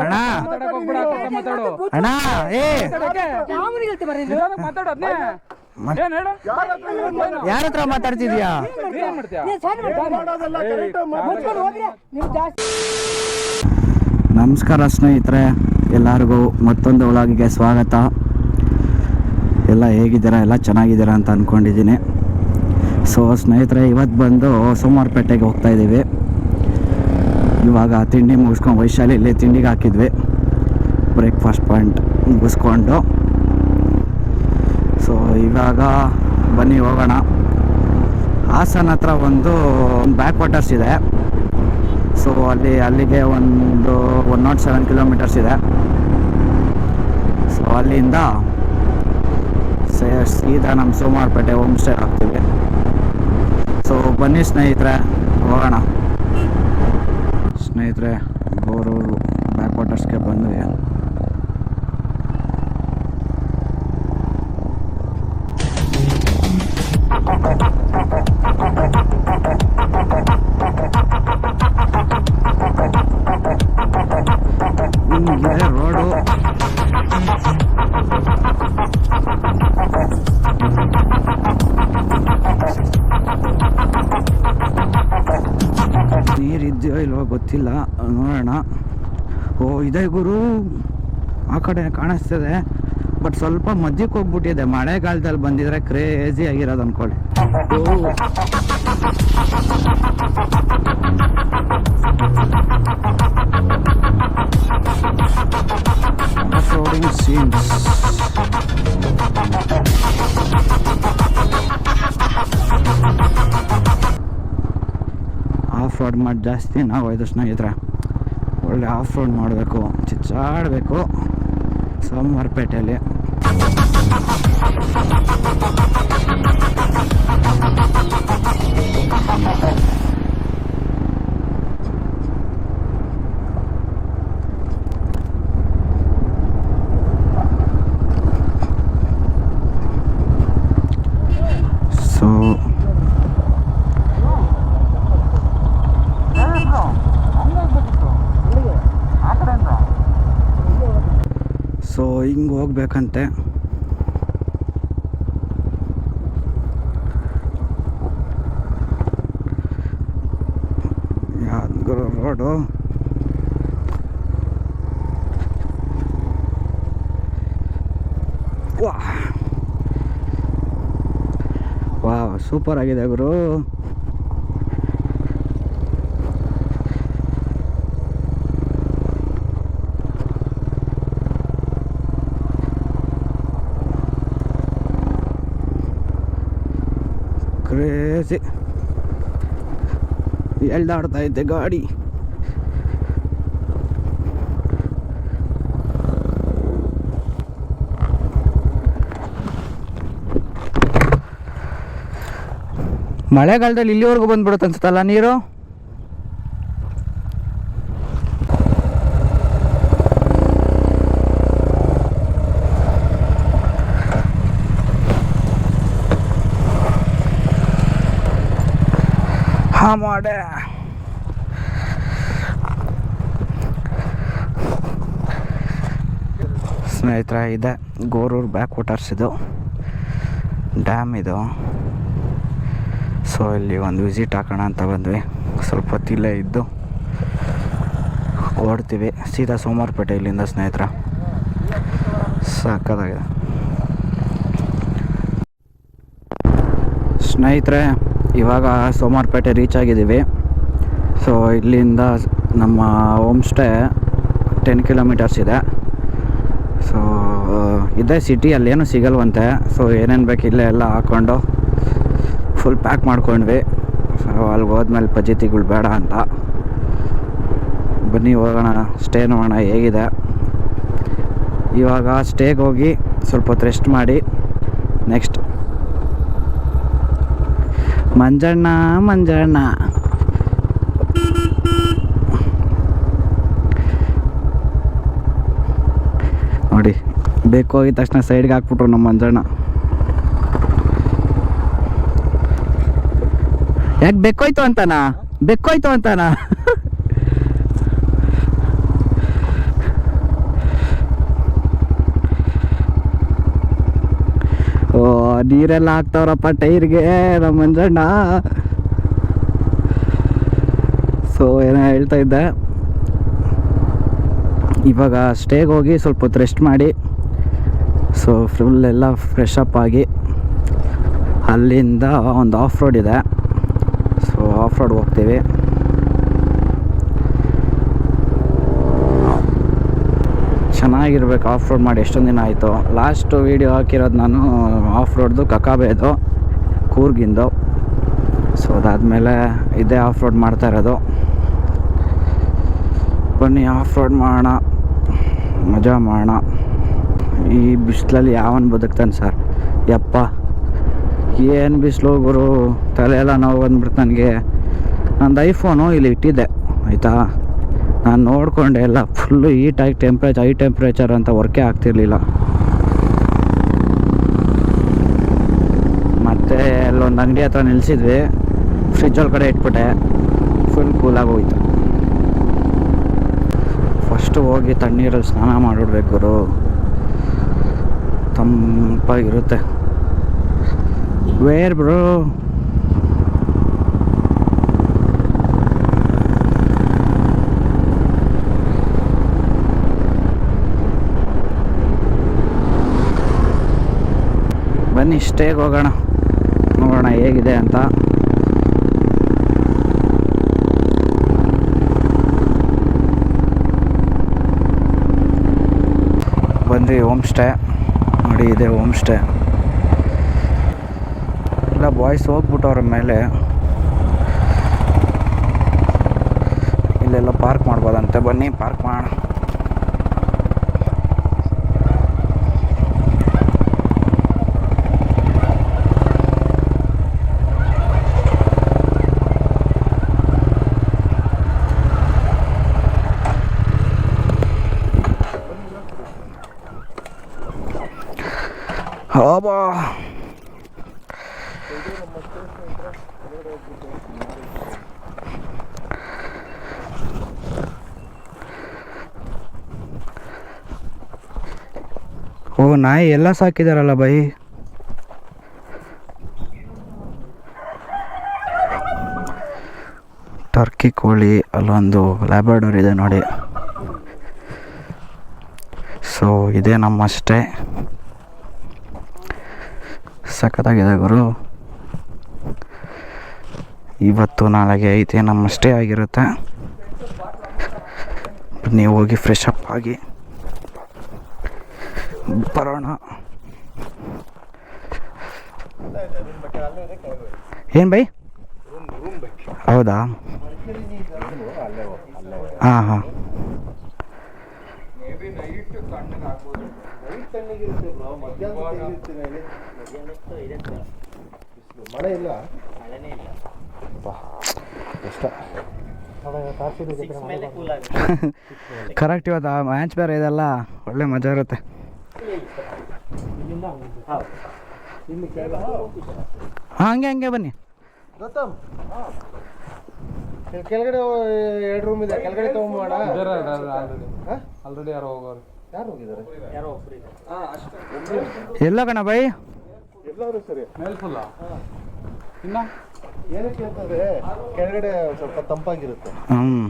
ಅಣ್ಣ. ಅಣ್ಣ? ಯಾರ ಹತ್ರ ಮಾತಾಡ್ತಿದ್ಯಾ? ನಮಸ್ಕಾರ ಸ್ನೇಹಿತರೆ, ಎಲ್ಲರಿಗೂ ಮತ್ತೊಂದು ಒಳಗಿಗೆ ಸ್ವಾಗತ ಎಲ್ಲ ಹೇಗಿದ್ದೀರಾ ಎಲ್ಲ ಚೆನ್ನಾಗಿದ್ದೀರಾ ಅಂತ ಅಂದ್ಕೊಂಡಿದ್ದೀನಿ ಸೊ ಸ್ನೇಹಿತರೆ, ಇವತ್ತು ಬಂದು ಸೋಮವಾರಪೇಟೆಗೆ ಹೋಗ್ತಾ ಇದ್ದೀವಿ ಇವಾಗ ತಿಂಡಿ ಮುಗಿಸ್ಕೊಂಡು ವೈಶಾಲಿಯಲ್ಲಿ ತಿಂಡಿಗೆ ಹಾಕಿದ್ವಿ. ಬ್ರೇಕ್ಫಾಸ್ಟ್ ಪಾಯಿಂಟ್ ಮುಗಿಸ್ಕೊಂಡು. ಸೊ ಇವಾಗ ಬನ್ನಿ ಹೋಗೋಣ. ಹಾಸನ ಹತ್ರ ಒಂದು ಬ್ಯಾಕ್ ವಾಟರ್ಸ್ ಇದೆ. ಸೊ ಅಲ್ಲಿ, ಅಲ್ಲಿಗೆ ಒಂದು ಒನ್ ನಾಟ್ ಸೆವೆನ್ ಕಿಲೋಮೀಟರ್ಸ್ ಇದೆ. ಸೊ ಅಲ್ಲಿಂದ ಸೀದಾ ನಮ್ಮ ಸೋಮವಾರಪೇಟೆ ಹೋಮ್ ಸ್ಟೇ ಆಗ್ತೀವಿ ಸೊ ಬನ್ನಿ ಸ್ನೇಹಿತರೆ, ಹೋಗೋಣ. ಸ್ನೇಹಿತರೆ ಗೋರೂರು ಬ್ಯಾಕ್ ವಾಟರ್ಸ್ಗೆ ಬಂದ್ವಿ. ನೀರಿದೆಯೋ ಇಲ್ವೋ ಗೊತ್ತಿಲ್ಲ. ನೋಡೋಣ. ಓ, ಇದೆ ಗುರು. ಆ ಕಡೆ ಕಾಣಿಸ್ತದೆ. ಬಟ್ ಸ್ವಲ್ಪ ಮಧ್ಯಕ್ಕೆ ಹೋಗ್ಬಿಟ್ಟಿದೆ. ಮಳೆಗಾಲದಲ್ಲಿ ಬಂದಿದ್ರೆ ಕ್ರೇಜಿ ಆಗಿರೋದು ಅನ್ಕೊಳ್ಳಿ. ಮಾಡಿ ಜಾಸ್ತಿ ನಾವು ಐದು ಸ್ನೇಹಿತರೆ. ಒಳ್ಳೆ ಆಫ್ ರೋಡ್ ಮಾಡಬೇಕು ಚಿಚ್ಚಾಡಬೇಕು. ಸೋಮವಾರಪೇಟೆಯಲ್ಲಿ ಸೊ ಹಿಂಗೆ ಹೋಗ್ಬೇಕಂತೆ. ರೋಡು ವಾ ಸೂಪರ್ ಆಗಿದೆ ಗುರು. ಕ್ರೇಜಿ ಎಳ್ದಾಡ್ತಾ ಇದ್ದೆ ಗಾಡಿ. ಮಳೆಗಾಲದಲ್ಲಿ ಇಲ್ಲಿವರೆಗೂ ಬಂದ್ಬಿಡುತ್ತೆ ಅನ್ಸುತ್ತಲ್ಲ ನೀರು ಹಾ ಮಾಡೆ. ಸ್ನೇಹಿತರ, ಇದೆ ಗೋರೂರ್ ಬ್ಯಾಕ್ ವಾಟರ್ಸ್ ಇದು. ಡ್ಯಾಮ್ ಇದು. ಸೊ ಇಲ್ಲಿ ಒಂದು ವಿಸಿಟ್ ಹಾಕೋಣ ಅಂತ ಬಂದ್ವಿ. ಸ್ವಲ್ಪ ಹೊತ್ತಿಲ್ಲೇ ಇದ್ದು ಓಡ್ತೀವಿ. ಸೀದಾ ಸೋಮವಾರಪೇಟೆ ಇಲ್ಲಿಂದ ಸ್ನೇಹಿತರ. ಸಾಕದಾಗಿದೆ ಸ್ನೇಹಿತರೆ ಇವಾಗ ಸೋಮವಾರಪೇಟೆ ರೀಚ್ ಆಗಿದ್ದೀವಿ. ಸೊ ಇಲ್ಲಿಂದ ನಮ್ಮ ಹೋಮ್ ಸ್ಟೇ ಟೆನ್ ಕಿಲೋಮೀಟರ್ಸ್ ಇದೆ. ಸೊ ಇದೇ ಸಿಟಿ ಅಲ್ಲೇನು ಸಿಗಲ್ವಂತೆ. ಸೊ ಏನೇನು ಬೇಕು ಇಲ್ಲೇ ಎಲ್ಲ ಹಾಕ್ಕೊಂಡು ಫುಲ್ ಪ್ಯಾಕ್ ಮಾಡ್ಕೊಂಡ್ವಿ. ಸೊ ಅಲ್ಲಿಗೆ ಹೋದ್ಮೇಲೆ ಪಜಿತಿಗಳು ಬೇಡ ಅಂತ. ಬನ್ನಿ, ಹೋಗೋಣ ಸ್ಟೇ ನೋಡೋಣ ಹೇಗಿದೆ. ಇವಾಗ ಸ್ಟೇಗೆ ಹೋಗಿ ಸ್ವಲ್ಪ ರೆಸ್ಟ್ ಮಾಡಿ ನೆಕ್ಸ್ಟ್ ಮಂಜಣ್ಣ ಮಂಜಣ್ಣ. ನೋಡಿ, ಬೇಕು ಹೋಗಿದ ತಕ್ಷಣ ಸೈಡ್ಗೆ ಹಾಕ್ಬಿಟ್ರು ನಮ್ಮ ಮಂಜಣ್ಣ. ಯಾಕೆ ಬೆಕ್ಕೋಯ್ತು ಅಂತಾನ? ಬೆಕ್ಕೋಯ್ತು ಅಂತಾನ? ನೀರೆಲ್ಲ ಹಾಕ್ತಾವ್ರಪ್ಪ ಟೈರ್ಗೆ ನಮ್ಮ ಮಂಜಣ್ಣ ಸೊ ಏನೋ ಹೇಳ್ತಾ ಇದ್ದೆ. ಇವಾಗ ಸ್ಟೇಗೆ ಹೋಗಿ ಸ್ವಲ್ಪ ಹೊತ್ತು ರೆಸ್ಟ್ ಮಾಡಿ. ಸೊ ಫುಲ್ ಎಲ್ಲ ಫ್ರೆಶ್ ಅಪ್ ಆಗಿ ಅಲ್ಲಿಂದ ಒಂದು ಆಫ್ ರೋಡ್ ಇದೆ. ಸೊ ಆಫ್ ರೋಡ್ ಹೋಗ್ತೀವಿ. ಚೆನ್ನಾಗಿರ್ಬೇಕು ಆಫ್ ರೋಡ್ ಮಾಡಿ ಎಷ್ಟೊಂದು ದಿನ ಆಯಿತು. ಲಾಸ್ಟು ವೀಡಿಯೋ ಹಾಕಿರೋದು ನಾನು ಆಫ್ ರೋಡ್ದು ಕಕಾಬೇದು, ಕೂರ್ಗಿಂದು. ಸೊ ಅದಾದಮೇಲೆ ಇದೇ ಆಫ್ ರೋಡ್ ಮಾಡ್ತಾ ಇರೋದು. ಬನ್ನಿ ಆಫ್ ರೋಡ್ ಮಾಡೋಣ. ಮಜಾ ಮಾಡೋಣ. ಈ ಬಿಸಿಲಲ್ಲಿ ಯಾವನ್ ಬದುಕ್ತಾನೆ ಸರ್? ಯಪ್ಪ. ಏನು ಬಿಸಿಲು ಗುರು. ತಲೆ ಎಲ್ಲ ನೋವು ಬಂದ್ಬಿಡ್ತು ನನಗೆ. ನಂದು ಐಫೋನು ಇಲ್ಲಿ ಇಟ್ಟಿದ್ದೆ, ಆಯಿತಾ? ನಾನು ನೋಡಿಕೊಂಡೆ ಎಲ್ಲ ಫುಲ್ಲು ಹೀಟಾಗಿ ಟೆಂಪ್ರೇಚರ್ ಹೈ ಟೆಂಪ್ರೇಚರ್ ಅಂತ ವರ್ಕೇ ಆಗ್ತಿರ್ಲಿಲ್ಲ. ಮತ್ತೆ ಅಲ್ಲೊಂದು ಅಂಗಡಿ ಹತ್ರ ನಿಲ್ಲಿಸಿದ್ವಿ ಫ್ರಿಜ್ ಒಳಗಡೆ ಇಟ್ಬಿಟ್ಟೆ. ಫುಲ್ ಕೂಲಾಗಿ ಹೋಯ್ತು. ಫಸ್ಟು ಹೋಗಿ ತಣ್ಣೀರಲ್ಲಿ ಸ್ನಾನ ಮಾಡಿಬಿಡ್ಬೇಕು ಗುರು. ತಂಪಾಗಿರುತ್ತೆ. ವೇರ್ ಬ್ರೋ ಬನ್ನಿ ಸ್ಟೇಗೆ ಹೋಗೋಣ. ನೋಡೋಣ ಹೇಗಿದೆ ಅಂತ. ಬಂದ್ವಿ ಹೋಮ್ ಸ್ಟೇ ನೋಡಿ, ಇದೆ ಹೋಮ್ ಸ್ಟೇ ಎಲ್ಲ ಬಾಯ್ಸ್ ಹೋಗ್ಬಿಟ್ಟವ್ರ ಮೇಲೆ. ಇಲ್ಲೆಲ್ಲ ಪಾರ್ಕ್ ಮಾಡ್ಬೋದಂತೆ. ಬನ್ನಿ ಪಾರ್ಕ್ ಮಾಡೋಣ. ಹಬಾ ಓ, ನಾಯಿ ಎಲ್ಲ ಸಾಕಿದಾರಲ್ಲ ಬೈ ಟರ್ಕಿ ಕೋಳಿ ಅಲ್ಲೊಂದು ಲ್ಯಾಬ್ರಾಡೋರ್ ಇದೆ ನೋಡಿ. ಸೊ ಇದೇ ನಮ್ಮ ಸ್ಟೇ ಸಖತ್ತಾಗಿದೆ ಗುರು ಇವತ್ತು ನಾಳೆಗೆ ಐತೆ ನಮ್ಮ ಸ್ಟೇ ಆಗಿರುತ್ತೆ. ನೀವು ಹೋಗಿ ಫ್ರೆಶ್ ಅಪ್ ಆಗಿ ಬರೋಣ. ಏನು ಬೈ? ಹೌದಾ? ಹಾಂ ಹಾಂ. ಮಳೆ ಇಲ್ಲ? ಕರೆಕ್ಟ್ ಇವತ್ತು ಮ್ಯಾಚ್ ಬೇರೆ ಇದೆಲ್ಲ ಒಳ್ಳೆ ಮಜಾ ಇರುತ್ತೆ. ಹಾಂ ಹಂಗೆ ಹಂಗೆ ಬನ್ನಿ. ಗೌತಮ್ ಕೆಳ- ಕೆಳಗಡೆ ಎರಡು ರೂಮ್ ಇದೆ. ಕೆಳಗಡೆ ತಗೊಂಬೋಣ ಆಲ್ರೆಡಿ ಯಾರೋ ಹೋಗೋರು? ಯಾರು ಹೋಗಿದ್ದಾರೆ? ಎಲ್ಲ ಕಣ ಬೈ ಎಲ್ಲರೂ ಸರಿ. ಮೇಲ್ಫುಲ್ಲ? ಇನ್ನ? ಏನಕ್ಕೆ ಅಂತಂದ್ರೆ ಕೆಳಗಡೆ ಸ್ವಲ್ಪ ತಂಪಾಗಿರುತ್ತೆ. ಹ್ಞೂ